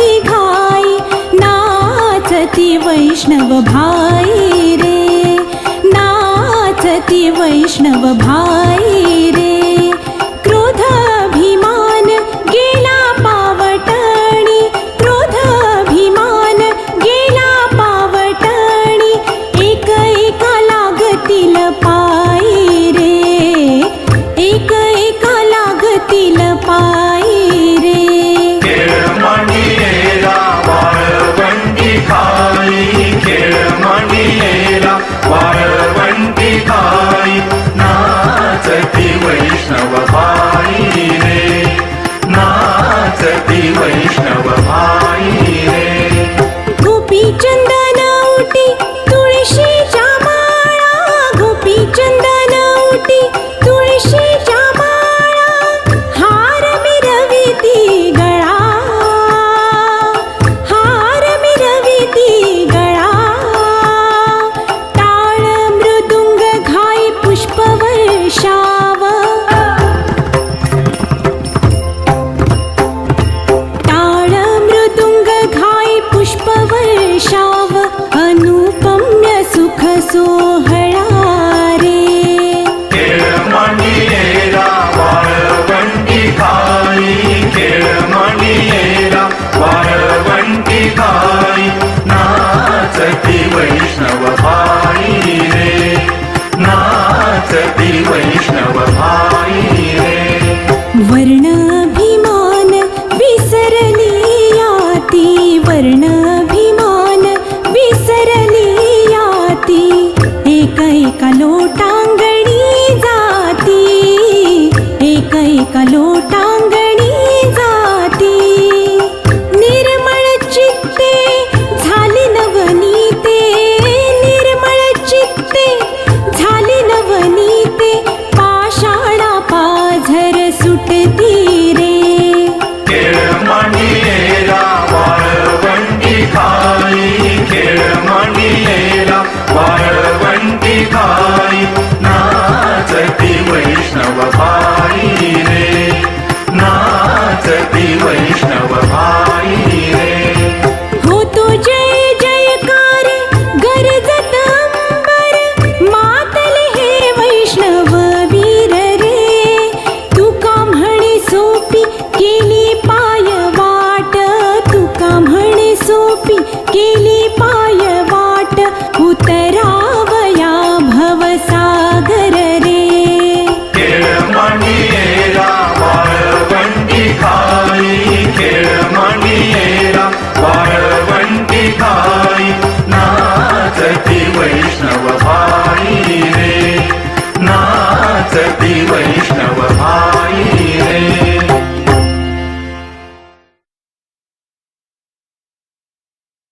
ती घाई. नाचती वैष्णव भाई रे. नाचती वैष्णव भाई रे. पावटणी. एक एका लागतील पा साई खेळ मांडिलेला वाळवंटी ताई नाचती वैष्णव भाई रे. नाचती वैष्णव भाई रे. वर्णाभिमान विसरली याती वर्णाभिमान विसरली याती एक एका लोटांगणी जाती. एक एका लोटांग ತೀರೆ